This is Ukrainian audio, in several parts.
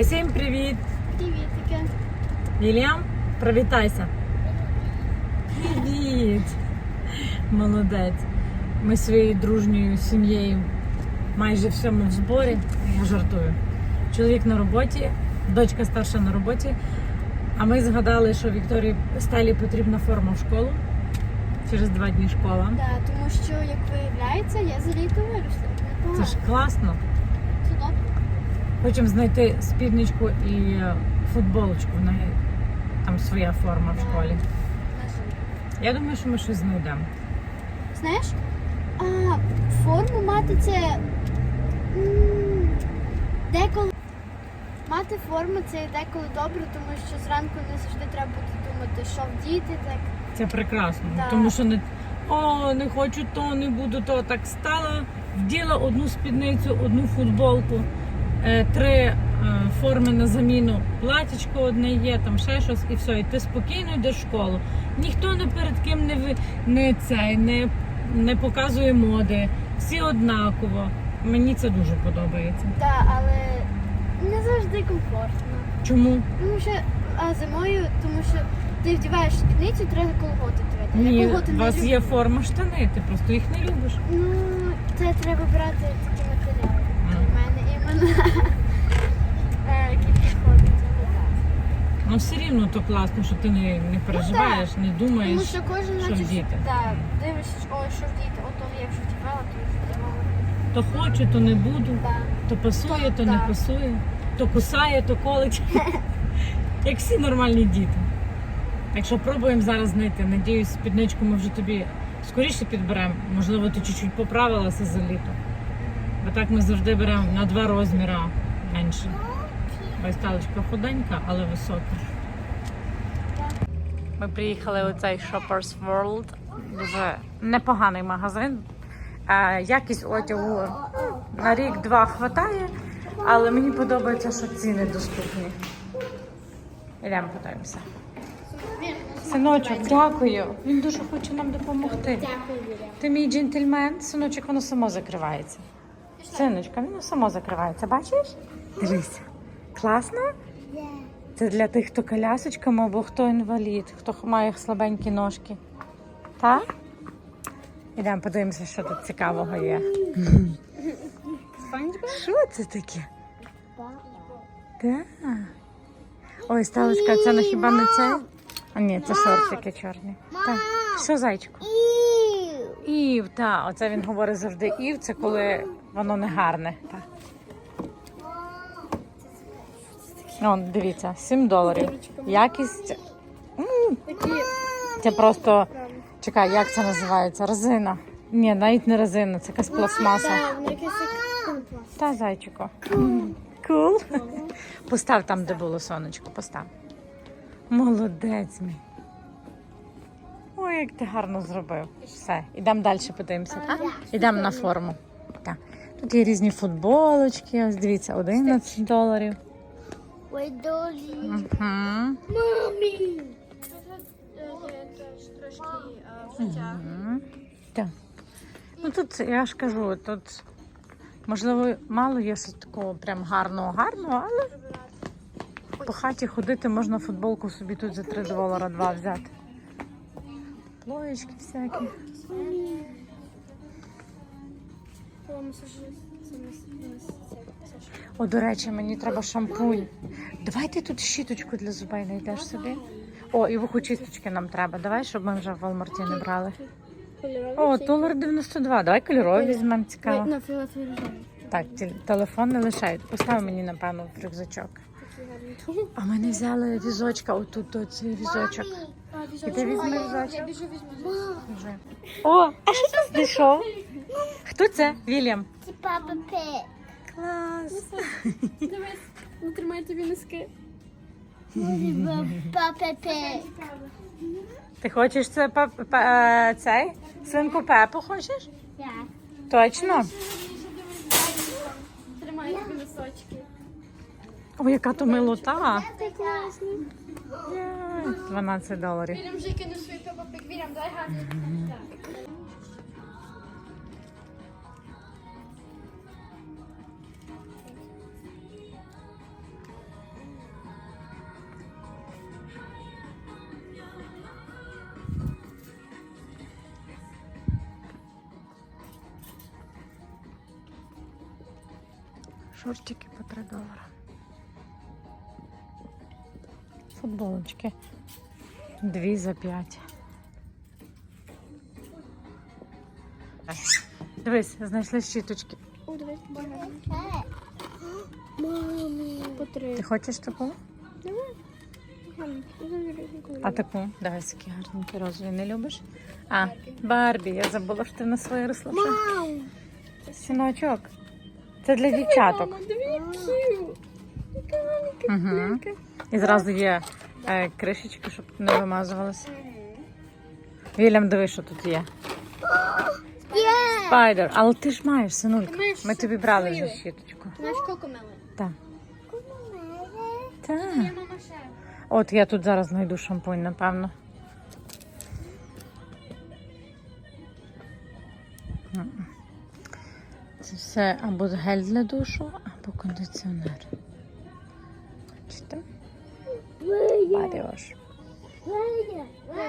Усім привіт! Привітики. Вільям, привітайся. Привіт! Молодець. Ми своєю дружньою сім'єю майже всьому в зборі. Я жартую. Чоловік на роботі, дочка старша на роботі. А ми згадали, що Вікторії Стелі потрібна форма в школу. Через два дні школа. Да, тому що, як виявляється, я за літо виросла. Це ж класно. Хочемо знайти спідничку і футболочку. В неї там своя форма в школі. Я думаю, що ми щось знайдемо. Знаєш, а, форму мати це м, деколи. Мати форму це деколи добре, тому що зранку не завжди треба буде думати, що вдіти, так. Це прекрасно, Так. тому що не о, не хочу то, не буду то. Так стала, вділа одну спідницю, одну футболку, три е, форми на заміну, платічко одне є, там ще щось, і все. І ти спокійно йдеш в школу. Ніхто не перед ким не ви не цей, не, не показує моди. Всі однаково. Мені це дуже подобається. Так, але не завжди комфортно. Чому? Тому що а зимою, тому що ти вдіваєш спідницю, треба колготи тривати. Ні, у вас люблю. є форма штани, ти просто їх не любиш. Ну, це треба брати такі матеріали. Мгм. У мене іменно е, які. Ну все рівно то класно, що ти не, не переживаєш, не думаєш. Тому що кожен що наче вдіти. Так, дивишся, ой, що вдіти, ото я вже вдівала, то. То хочу, то не буду, Так. то пасує, То- то не так. пасує, то кусає, то колить. Як всі нормальні діти. Так що пробуємо зараз знайти. Надіюсь, спідничку ми вже тобі скоріше підберемо. Можливо, ти чуть-чуть поправилася за літо. Бо так ми завжди беремо на два розміри менше. Ось талочка худенька, але висока. Ми приїхали у цей Shoppers World. Дуже непоганий магазин. Е, Якість одягу на рік-два хватає, але мені подобається, що ціни доступні. Ідемо подивимося. Синочок, дякую. Він дуже хоче нам допомогти. Дякую, Ти мій джентльмен, синочок, воно само закривається. Синочка, воно само закривається, бачиш? Дивися. Класно? Це для тих, хто колясочками або хто інвалід, хто має слабенькі ножки. Так? Ідемо подивимося, що тут цікавого є. Що це таке? Так. Ой, сталочка, це на хіба не цей? А ні, це шортики чорні. Так. Що, зайчику? Ів, так. Оце він говорить завжди ів, це коли воно не гарне. Так. Вон, дивіться, 7 доларів. Якість. Це просто. Чекай, як це називається? Резина. Ні, навіть не резина, це якась пластмаса. Та зайчику. Кул. Постав там, де було сонечко, постав. Молодець мій. Ой, як ти гарно зробив. Все, ідемо далі подивимося? Ідемо на форму. Так. Тут є різні футболочки, ось дивіться, 11 доларів. Ой, долі. Мамі! Трошки вча. Так. Ну тут я ж кажу, тут можливо мало є такого прям гарного, гарного, але по хаті ходити можна футболку собі тут за 3 долара два взяти. Плоєчки всякі. О, до речі, мені треба шампунь. Давай ти тут щіточку для зубей знайдеш собі. О, і вухочисточки нам треба. Давай, щоб ми вже в Walmart не брали. О, долар 92. Давай кольорові візьмемо цікаво. Так, телефон не лишай. Постав мені, напевно, в рюкзачок. А ми не взяли візочка, отут оцей візочок. І ти візьми візочок. О, а що ти знайшов? Хто це? Вільям. Це папа Пек. Клас. Дивись, не тримай тобі носки. Папа Пек. Ти хочеш це пеп- пе- е, цей? Свинку Пепу хочеш? Точно? Тримай тобі носочки. О, яка то милота. Це класно. 12 доларів. Вірям вже кину свій папа Пек. Вірям, давай гарно. Шортики по 3 долара. Футболочки. Дві за 5. Дивись, знайшли щіточки. О, дивись. Мамі. По три. Ти хочеш таку? А таку? Давай такі гарненькі розові не любиш? А, Барбі, я забула, що ти на своє росло. Мам! Це для дівчаток. Угу. І зразу є е, кришечки, щоб не вимазувалося. Вільям, диви, що тут є. Спайдер, але ти ж маєш, синулька. Ми тобі брали вже щіточку. Знаєш, мили? Так. Так. От я тут зараз знайду шампунь, напевно. Це або гель для душу, або кондиціонер. Бачите?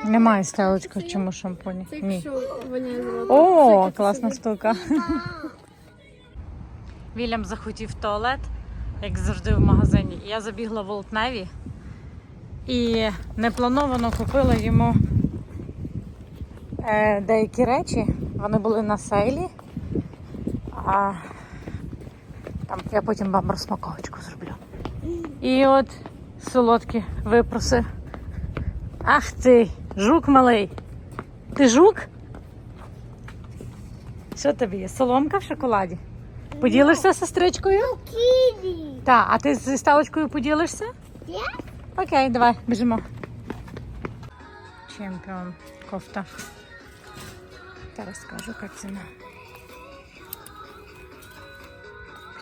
Немає стелочки в цьому шампуні. Ні. О, класна штука. Вільям захотів туалет, як завжди в магазині. Я забігла в Old Navy і неплановано купила йому е, деякі речі. Вони були на сейлі. А там я потім вам розпаковочку зроблю. І от солодкі випроси. Ах ти, жук малий. Ти жук? Що тобі є? Соломка в шоколаді? Поділишся з сестричкою? Ківі. Так, а ти зі ставочкою поділишся? Я? Окей, давай, біжимо. Чемпіон кофта. Зараз скажу, яка ціна.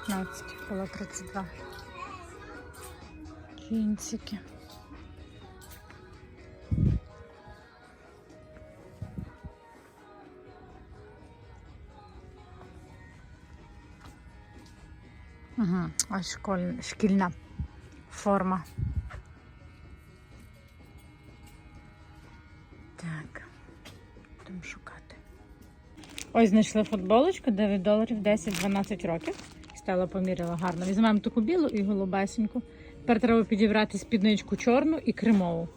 15, було 32. Кінцики. Угу. Школь... шкільна форма. Так, будемо шукати. Ось знайшли футболочку 9 доларів 10-12 років. Стала поміряла гарно. Візьмемо таку білу і голубесеньку. Тепер треба підібрати спідничку чорну і кремову.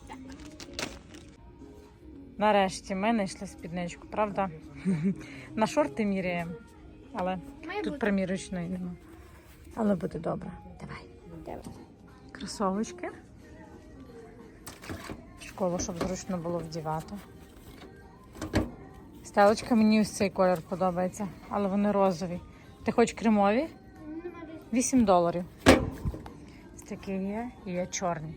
Нарешті ми знайшли спідничку, правда? На шорти міряємо, але Має тут бути. примірочної нема. Але буде добре. Давай. Давай. Кросовочки. Школу, щоб зручно було вдівати. Стелочка, мені ось цей колір подобається, але вони розові. Ти хочеш кремові? 8 доларів. Ось такі є і є чорні.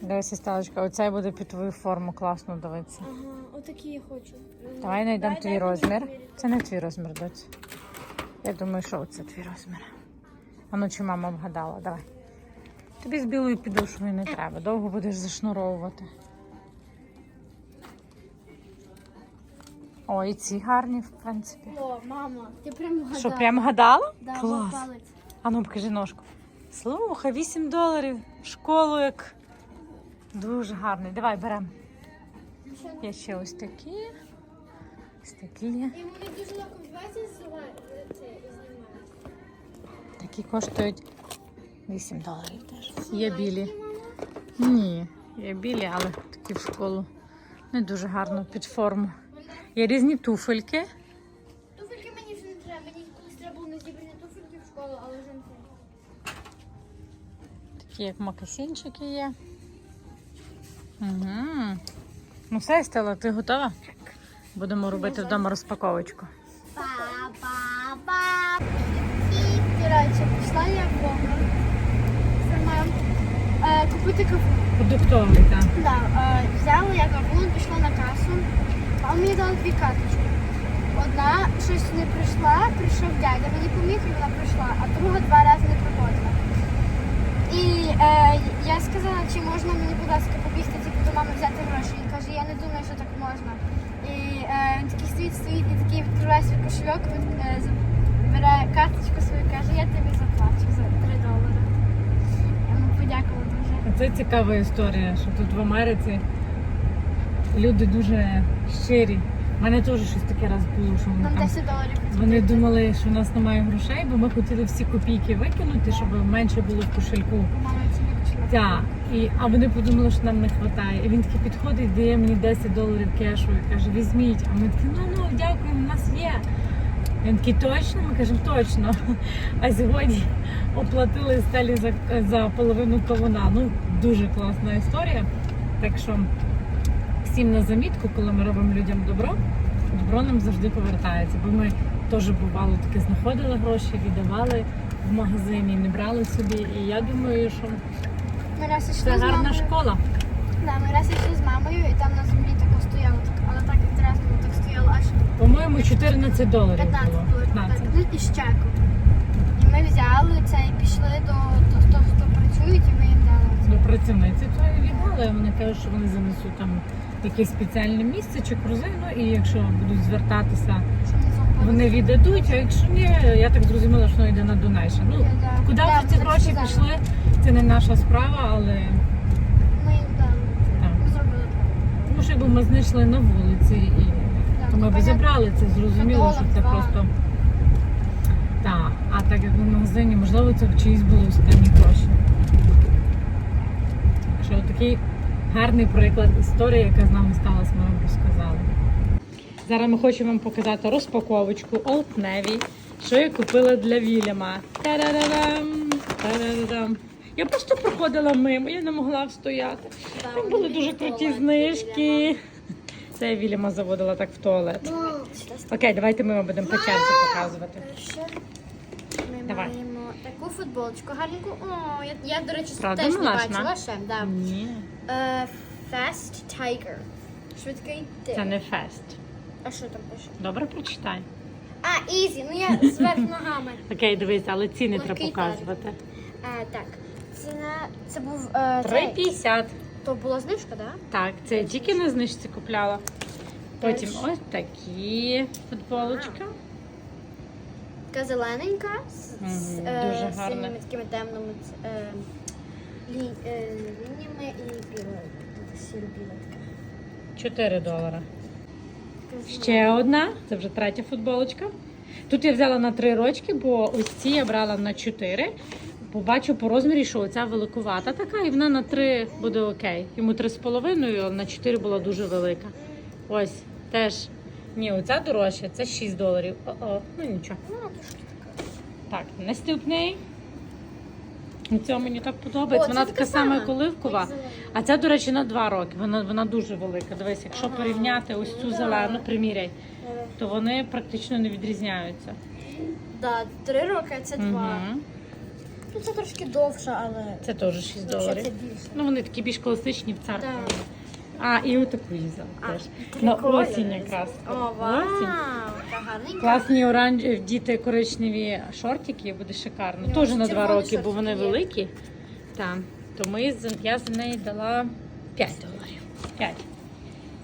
Дивися, стелочка, оцей буде під твою форму класно дивитися. Ага, отакі я хочу. Давай знайдемо твій розмір. Це не твій розмір, доць. Я думаю, що оце твій розмір. А ну чи мама вгадала, давай. Тобі з білою підошвою не треба. Довго будеш зашнуровувати. О, і ці гарні, в принципі. О, мама, ти прям вгадала. Що, прямо гадала? Да, Клас. палець. А ну покажи ножку. Слухай, 8 доларів. В школу як. Дуже гарний. Давай беремо. Є ще ось такі. Ось такі є. І вони дуже легко. Такі коштують 8 доларів теж. Є білі. Ні, є білі, але такі в школу. Не дуже гарно під форму. Є різні туфельки. Туфельки мені вже не треба. Мені колись треба було на зібрані туфельки в школу, але вже не треба. Такі як макасинчики є. Угу. Ну все, Стелла, ти готова? Будемо робити вдома розпаковочку. Па-па-па. І, коротше, пішла я в е, купити каву. Продуктовий, так. Да, е, взяла я кавун, пішла на касу, а мені дали дві карточки. Одна щось не прийшла, прийшов дядя, мені поміг і вона прийшла, а друга два рази не приходила. І е, я сказала, чи можна мені, будь ласка, побігти типу, до мами взяти гроші. Він каже, я не думаю, що так можна. І е, він такий стоїть, стоїть і такий відкриває свій кошельок, е, бере карточку свою, каже, я тобі заплачу за 3 долари. Я йому подякувала дуже. Це цікава історія, що тут в Америці люди дуже щирі. мене теж щось таке раз було, що вони Нам там 10 доларів. Вони думали, що в нас немає грошей, бо ми хотіли всі копійки викинути, щоб менше було в кошельку. Мама не почала. Так, і, а вони подумали, що нам не вистачає. І він такий підходить, дає мені 10 доларів кешу і каже, візьміть. А ми такі, ну ну дякуємо, у нас є. Він такий, точно? Ми кажемо, точно. А сьогодні оплатили стелі за, за половину кавуна. Ну, дуже класна історія. Так що всім на замітку, коли ми робимо людям добро, добро нам завжди повертається. Бо ми теж бувало таке знаходили гроші, віддавали в магазині, не брали собі. І я думаю, що Ми раз це з гарна мамою. школа. Да, ми раз йшли з мамою, і там на землі тако стояло, так, але так інтересно, так стояло аж По-моєму, 14 доларів 15 було. було. 15. Ну і з чеком. І ми взяли це і пішли до, до, до хто працюють, і ми їм дали. До працівниці то і віддали. Вони кажуть, що вони занесуть там якесь спеціальне місце чи корзину, і якщо будуть звертатися, вони віддадуть. А якщо ні, я так зрозуміла, що воно йде на донейшн. Ну куди вже ці гроші пішли, це не наша справа, але. Тому що ми знайшли на вулиці і то ми б зібрали це, зрозуміло, що це просто. Так, а так як в магазині, можливо, це в чиїсь були останні гроші. Що такий гарний приклад історії, яка з нами сталася, ми вам розказали. Зараз ми хочемо вам показати розпаковочку Old Navy, що я купила для Вільяма. Та-да-да-дам! Та-да-да-дам! Я просто проходила мимо, я не могла встояти. Там були дуже круті знижки. Це я Вільяма заводила так в туалет. Окей, давайте ми вам будемо по черзі показувати. Давай. Таку футболочку гарненьку. О, я, я до речі, Правда, теж не милашна? бачила ще. Да. Ні, Е, Fast Tiger. Швидкий це не фест. А що там пише? Добре, прочитай. А, ізі, ну я зверх ногами. Окей, дивись, але ціни треба Легкий показувати. Е, так, ціна, це був е, цей, 3,50. то була знижка? Да? Так, це я тільки на знижці купляла. Потім Дальше. ось такі футболочка. Така зелененька з, Мгм, з, дуже е, гарна. синіми такими темними ц- е, лі, е, лініями і білою. Сіро-біла така. 4 долара. Така Ще одна, це вже третя футболочка. Тут я взяла на 3 рочки, бо ось ці я брала на 4. Побачу по розмірі, що оця великувата така, і вона на 3 буде окей. Йому 3,5, а на 4 була дуже велика. Ось теж. Ні, оця дорожча, це 6 доларів. О-о, ну нічого. Ну, трошки така. Так, наступний. Ця мені так подобається. О, вона така сама як оливкова. А ця, до речі, на 2 роки. Вона, вона дуже велика. Дивись, якщо Ага. порівняти ось цю Да. зелену, приміряй, то вони практично не відрізняються. Да, три роки, а це два. Мгм. Ну це трошки довше, але Це теж 6 доларів. це більше. Ну, вони такі більш класичні в церкві. Так. А, і отаку їздила теж. На осінь якраз. О, вау, Осінь. гарненька. Класні оранж... діти коричневі шортики, буде шикарно. Теж на 2 червоні роки, бо вони є. великі. Так. То ми, з- я за неї дала 5 доларів. 5.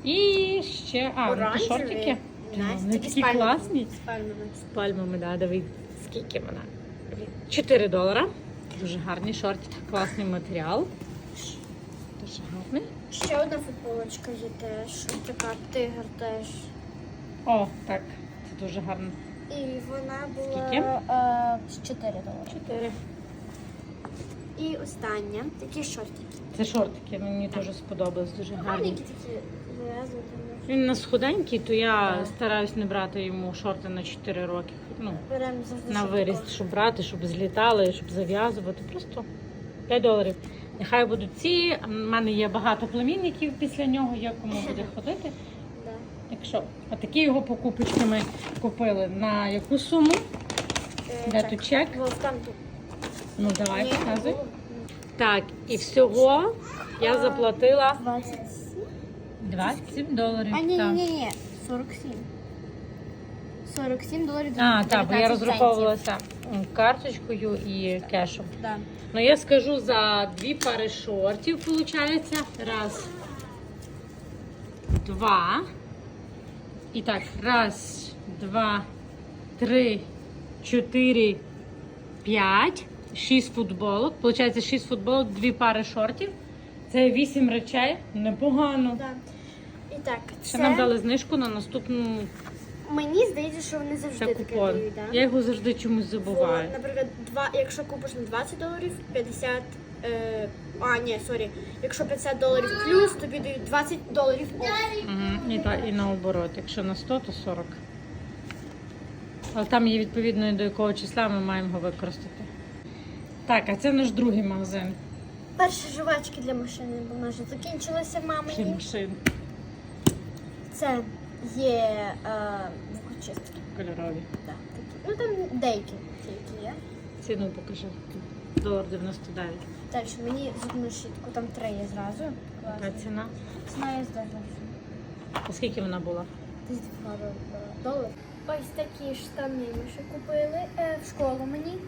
І ще, а, Оранжеві. шортики. Вони такі такі пальмами. класні. З пальмами. З пальмами, да, дивись, скільки вона. 4 долара. Дуже гарний шорт, класний матеріал. Ще одна футболочка є теж. Така тигр теж. О, так, це дуже гарно. І вона була Скільки? е, з 4 долари. 4. І остання такі шортики. Це шортики, мені дуже сподобалось, дуже гарні. Гарненькі такі зав'язані. Він у нас худенький, то я Так. стараюсь не брати йому шорти на 4 роки. Ну, Беремо завжди на шортик. виріст, щоб брати, щоб злітали, щоб зав'язувати. Просто 5 доларів. Нехай будуть ці. У мене є багато племінників після нього, є кому буде ходити. Якщо отакі його покупочки ми купили на яку суму? Е, Де тут чек? Ну давай показуй. Так, і всього я заплатила 27? 27 доларів. А, ні, ні, ні, ні, 47. 47 доларів. А, так, бо я розраховувалася карточкою і кешем. Да. Ну я скажу за дві пари шортів, виходить. Раз, два. І так, раз, два, три, чотири, п'ять, шість футболок. Получається, шість футболок, дві пари шортів. Це вісім речей. Непогано. Да. І Так, Ще це нам дали знижку на наступну мені здається, що вони це завжди таке купон. дають. Да? Я його завжди чомусь Бо, забуваю. наприклад, два, якщо купиш на 20 доларів, 50. Е, а, ні, сорі. Якщо 50 доларів плюс, тобі дають 20 доларів оф. Угу. І, та, і наоборот, якщо на 100, то 40. Але там є відповідно до якого числа ми маємо його використати. Так, а це наш другий магазин. Перші жувачки для машини, бо в нас вже закінчилися Для мамині. машин Це є е, звукочистки. кольорові. Да, такі. Ну там деякі тільки є. Ціну покажи. Долар 99. Далі мені зубну щітку, там три є зразу. Яка ціна? Ціна є здорова. А скільки вона була? Десь два долари. Ось такі штани ми ще купили е, в школу мені.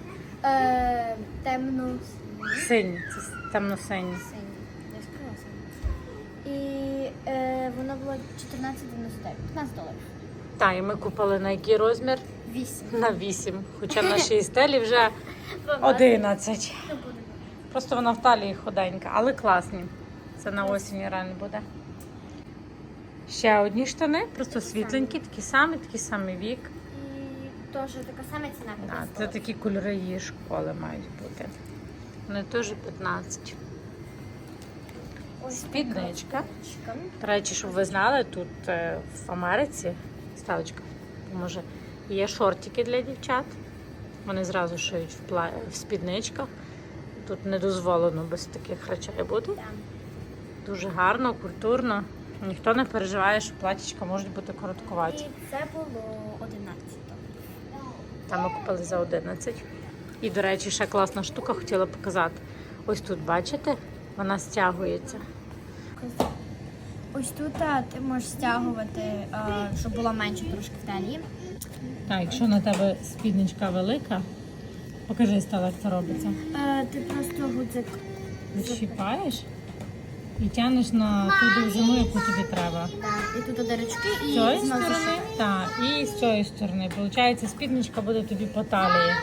Е, темно Сині, це темно-сині. сині. Я сказала сині. І вона була 14,99, 15 доларів. Так, і ми купили на який розмір? 8. На 8. Хоча в нашій стелі вже 11. Просто вона в талії худенька, але класні. Це на осінь реально буде. Ще одні штани, просто світленькі, такі самі, такий самий вік. І теж така сама ціна. Да, 15 це такі кольори її школи мають бути. Вони теж 15. Спідничка. До речі, щоб ви знали, тут е, в Америці ставочка може є шортики для дівчат. Вони зразу шиють в, пла... в спідничках. Тут не дозволено без таких речей бути. Дуже гарно, культурно. Ніхто не переживає, що платічка можуть бути короткуваті. І це було 11. Там ми купили за 11. І, до речі, ще класна штука хотіла показати. Ось тут, бачите, вона стягується. Ось тут а, ти можеш стягувати, а, щоб було менше трошки в талії. Так, якщо на тебе спідничка велика, покажи стала, як це робиться. Е, ти просто гудзик. Відщіпаєш і тягнеш на ту довжину, яку тобі треба. І тут дирочки, З і цієї знову сторони, так, і з цієї сторони. Получається, спідничка буде тобі по талії.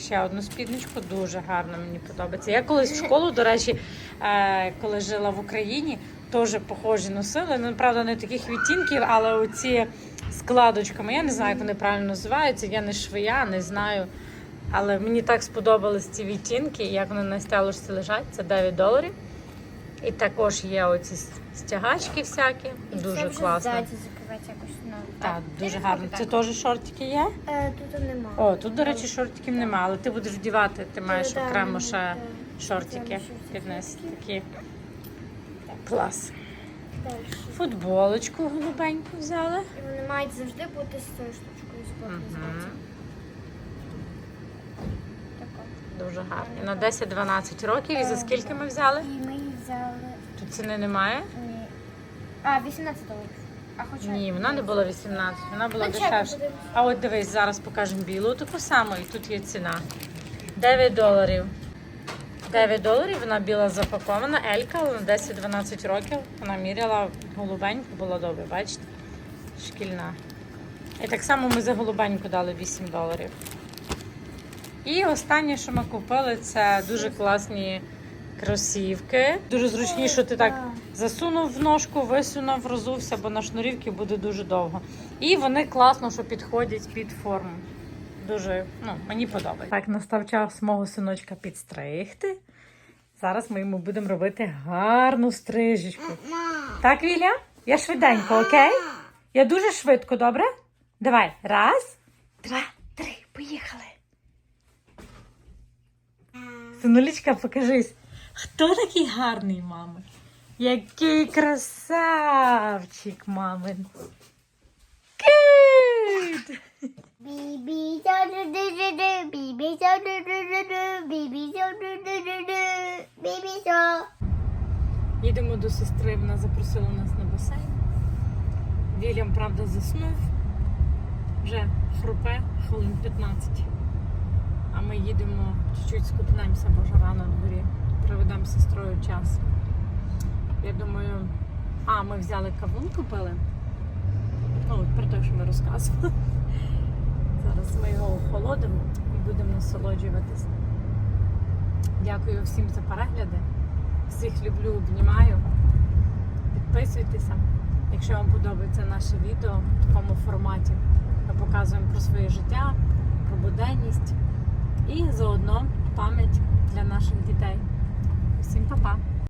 Ще одну спідничку дуже гарно мені подобається. Я колись в школу, до речі, е, коли жила в Україні, теж похожі носили. Ну, правда, не таких відтінків, але оці складочками. Я не знаю, як вони правильно називаються. Я не швея, не знаю. Але мені так сподобались ці відтінки, як вони на стелочці лежать. Це 9 доларів. І також є оці стягачки всякі. І Дуже це вже класно. ззаді якось. Ну, Так, дуже гарно. Це теж шортики є? Е, тут нема. О, тут, до речі, шортиків немає, але ти будеш вдівати, ти маєш окремо ще шортики піднести. Такі. Клас. Футболочку голубеньку взяли. І вони мають завжди бути з цією штучкою з боку Мгм. ззаді. Тако. Дуже гарні. На 10-12 років. І за скільки ми взяли? І ми їх взяли. Тут ціни немає. Ні. А, 18 доларів. А хоча Ні, вона не була 18, вона була Ну, дешевша. А от дивись, зараз покажемо білу таку саму, і тут є ціна. 9 доларів. 9 доларів, вона біла запакована, Елька, але на 10-12 років. Вона міряла голубеньку, було добре, бачите? Шкільна. І так само ми за голубеньку дали 8 доларів. І останнє, що ми купили, це дуже класні кросівки. Дуже зручні, що ти так засунув в ножку, висунув, розувся, бо на шнурівки буде дуже довго. І вони класно, що підходять під форму. Дуже ну, мені подобається. Так, настав час мого синочка підстригти. Зараз ми йому будемо робити гарну стрижечку. Так, Віля? Я швиденько, окей? Я дуже швидко, добре? Давай. Раз, два, три. Поїхали. Синулечка, покажись. Хто такий гарний, мами? Який красавчик, мамин. Кит! Бібі ду бібі ду бібі ду бібі Їдемо до сестри, вона запросила нас на басейн. Вільям, правда, заснув. Вже хрупе хвилин 15. А ми їдемо чуть-чуть скупнемося, бо жара на дворі. Проведемо з сестрою час. Я думаю, а, ми взяли кавун купили. Ну, про те, що ми розказували. Зараз ми його охолодимо і будемо насолоджуватись. Дякую всім за перегляди. Всіх люблю, обнімаю. підписуйтеся, якщо вам подобається наше відео в такому форматі. Ми показуємо про своє життя, про буденність і заодно пам'ять для наших дітей. Всім па-па!